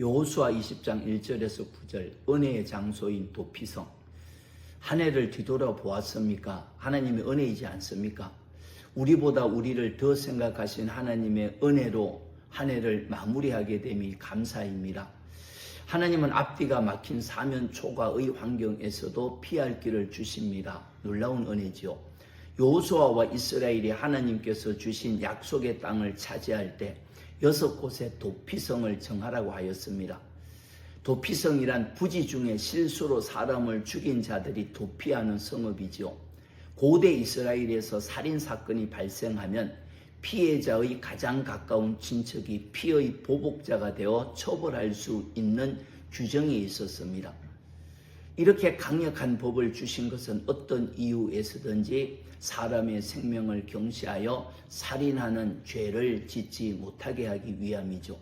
여호수아 20장 1절에서 9절 은혜의 장소인 도피성 한 해를 뒤돌아보았습니까? 하나님의 은혜이지 않습니까? 우리보다 우리를 더 생각하신 하나님의 은혜로 한 해를 마무리하게 됨이 감사입니다. 하나님은 앞뒤가 막힌 사면 초과의 환경에서도 피할 길을 주십니다. 놀라운 은혜지요. 여호수아와 이스라엘이 하나님께서 주신 약속의 땅을 차지할 때 여섯 곳의 도피성을 정하라고 하였습니다. 도피성이란 부지 중에 실수로 사람을 죽인 자들이 도피하는 성읍이지요. 고대 이스라엘에서 살인 사건이 발생하면 피해자의 가장 가까운 친척이 피의 보복자가 되어 처벌할 수 있는 규정이 있었습니다. 이렇게 강력한 법을 주신 것은 어떤 이유에서든지 사람의 생명을 경시하여 살인하는 죄를 짓지 못하게 하기 위함이죠.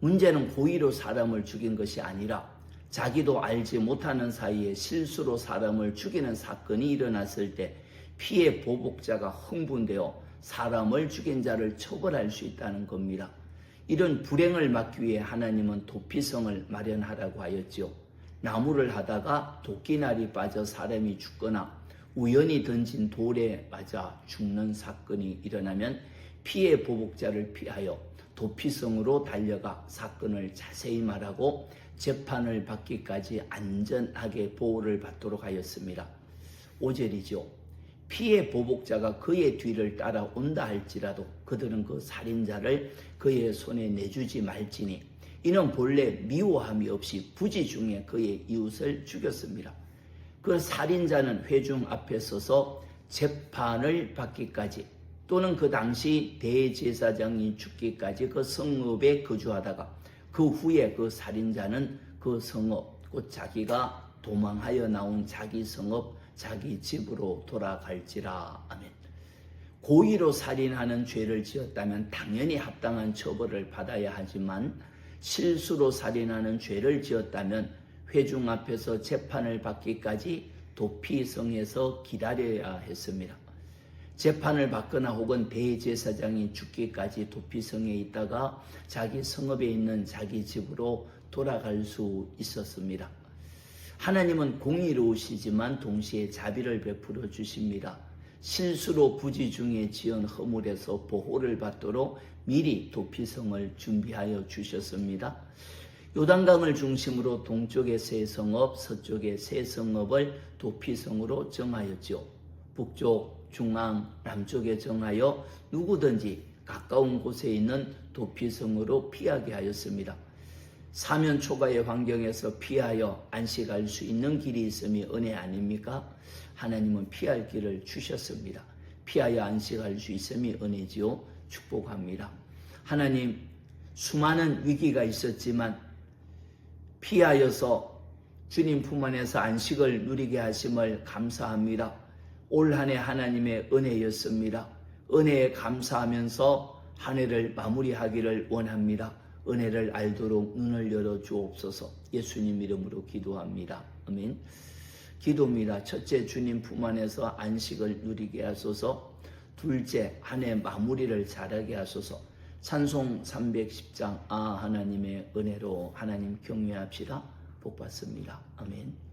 문제는 고의로 사람을 죽인 것이 아니라 자기도 알지 못하는 사이에 실수로 사람을 죽이는 사건이 일어났을 때 피해 보복자가 흥분되어 사람을 죽인 자를 처벌할 수 있다는 겁니다. 이런 불행을 막기 위해 하나님은 도피성을 마련하라고 하였지요. 나무를 하다가 도끼날이 빠져 사람이 죽거나 우연히 던진 돌에 맞아 죽는 사건이 일어나면 피해 보복자를 피하여 도피성으로 달려가 사건을 자세히 말하고 재판을 받기까지 안전하게 보호를 받도록 하였습니다. 5절이죠. 피해 보복자가 그의 뒤를 따라온다 할지라도 그들은 그 살인자를 그의 손에 내주지 말지니 이는 본래 미워함이 없이 부지 중에 그의 이웃을 죽였습니다. 그 살인자는 회중 앞에 서서 재판을 받기까지 또는 그 당시 대제사장이 죽기까지 그 성읍에 거주하다가 그 후에 그 살인자는 그 성읍 곧 자기가 도망하여 나온 자기 성읍 자기 집으로 돌아갈지라 아멘. 고의로 살인하는 죄를 지었다면 당연히 합당한 처벌을 받아야 하지만 실수로 살인하는 죄를 지었다면 회중 앞에서 재판을 받기까지 도피성에서 기다려야 했습니다. 재판을 받거나 혹은 대제사장이 죽기까지 도피성에 있다가 자기 성읍에 있는 자기 집으로 돌아갈 수 있었습니다. 하나님은 공의로우시지만 동시에 자비를 베풀어 주십니다. 실수로 부지 중에 지은 허물에서 보호를 받도록 미리 도피성을 준비하여 주셨습니다. 요단강을 중심으로 동쪽의 세 성읍, 서쪽의 세 성읍을 도피성으로 정하였죠. 북쪽, 중앙, 남쪽에 정하여 누구든지 가까운 곳에 있는 도피성으로 피하게 하였습니다. 사면 초과의 환경에서 피하여 안식할 수 있는 길이 있음이 은혜 아닙니까? 하나님은 피할 길을 주셨습니다. 피하여 안식할 수 있음이 은혜지요. 축복합니다. 하나님, 수많은 위기가 있었지만 피하여서 주님 품 안에서 안식을 누리게 하심을 감사합니다. 올 한 해 하나님의 은혜였습니다. 은혜에 감사하면서 한 해를 마무리하기를 원합니다. 은혜를 알도록 눈을 열어 주옵소서 예수님 이름으로 기도합니다. 아멘. 기도입니다. 첫째 주님 품 안에서 안식을 누리게 하소서. 둘째 한 해 마무리를 잘하게 하소서. 찬송 310장 아 하나님의 은혜로 하나님 경외합시다. 복 받습니다. 아멘.